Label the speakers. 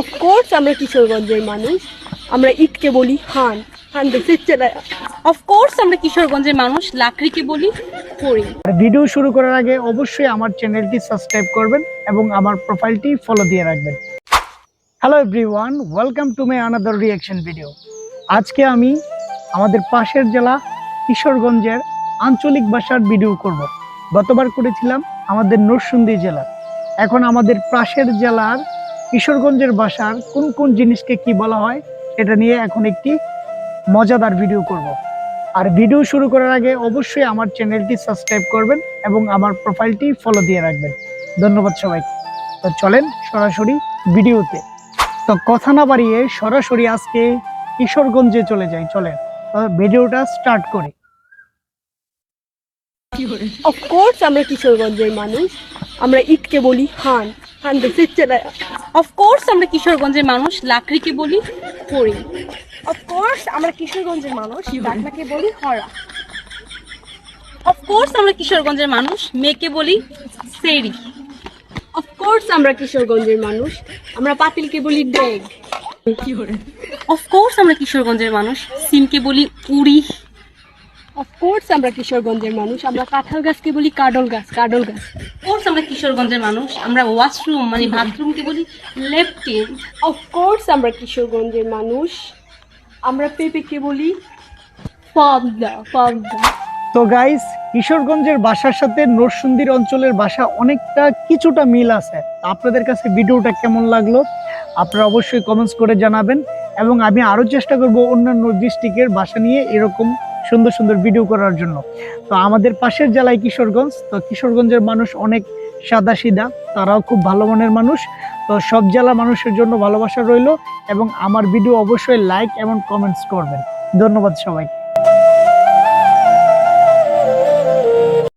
Speaker 1: Of course আমরা কিশোরগঞ্জের মানুষ। আমরা ইটকে বলি হান। হান দেশের চেলা
Speaker 2: অফকোর্স আমরা কিশোরগঞ্জের মানুষ লাকড়িকে বলি
Speaker 3: আর ভিডিও শুরু করার আগে অবশ্যই আমার চ্যানেলটি সাবস্ক্রাইব করবেন এবং আমার প্রোফাইলটি ফলো দিয়ে রাখবেন। Hello everyone welcome to my another reaction video আজকে আমি আমাদের পাশের জেলা কিশোরগঞ্জের আঞ্চলিক ভাষার ভিডিও করব। গতবার করেছিলাম আমাদের নরসিংদী জেলার এখন আমাদের পাশের জেলার কিশোরগঞ্জের ভাষার কোন কোন জিনিসকে কি বলা হয়, সেটা নিয়ে এখন একটি মজাদার ভিডিও করব। আর ভিডিও শুরু করার আগে অবশ্যই আমার চ্যানেলটি সাবস্ক্রাইব করবেন এবং আমার প্রোফাইলটি ফলো দিয়ে রাখবেন। ধন্যবাদ সবাইকে। তো চলেন সরাসরি ভিডিওতে তো কথা না বাড়িয়ে সরাসরি আজকে কিশোরগঞ্জে চলে যাই, চলেন। ভিডিওটা স্টার্ট করি।
Speaker 1: অফকোর্স আমরা কিশোরগঞ্জের মানুষ, আমরা ঈদকে বলি হান।
Speaker 2: অফকোর্স আমরা কিশোরগঞ্জের মানুষ লাকড়িকে বলি হরিণ
Speaker 1: অফকোর্স আমরা কিশোরগঞ্জের মানুষ ডাকনাকে বলি হরা।
Speaker 2: অফকোর্স আমরা কিশোরগঞ্জের মানুষ মেয়েকে বলি সেরি।
Speaker 1: অফকোর্স আমরা কিশোরগঞ্জের মানুষ আমরা পাতিলকে বলি ডেগ।
Speaker 2: অফকোর্স আমরা কিশোরগঞ্জের মানুষ সিমকে বলি উড়ি।
Speaker 1: অফকোর্স আমরা কিশোরগঞ্জের মানুষ আমরা কাঁঠাল গাছকে বলি কাডল গাছ কাডল গাছ।
Speaker 2: অফকোর্স আমরা কিশোরগঞ্জের মানুষ আমরা ওয়াশরুম মানে বাথরুমকে বলি লেফটিন
Speaker 1: অফকোর্স আমরা কিশোরগঞ্জের মানুষ আমরা পেঁপেকে বলি পাবদা পাবদা।
Speaker 3: তো গাইস কিশোরগঞ্জের বাসার সাথে নরসিংদীর অঞ্চলের বাসা অনেকটা কিছুটা মিল আছে। আপনাদের কাছে ভিডিওটা কেমন লাগল? আপনারা অবশ্যই কমেন্টস করে জানাবেন। এবং আমি আরও চেষ্টা করব অন্যান্য ডিস্ট্রিক্টের বাসা নিয়ে এরকম সুন্দর সুন্দর ভিডিও করার জন্য। তো আমাদের পাশের জেলায় কিশোরগঞ্জ, তো কিশোরগঞ্জের মানুষ অনেক সাদা সিদা তারাও খুব ভালো মনের মানুষ। তো সব জেলা মানুষের জন্য ভালোবাসা রইল এবং আমার ভিডিও অবশ্যই লাইক এবং কমেন্টস করবেন। ধন্যবাদ সবাইকে।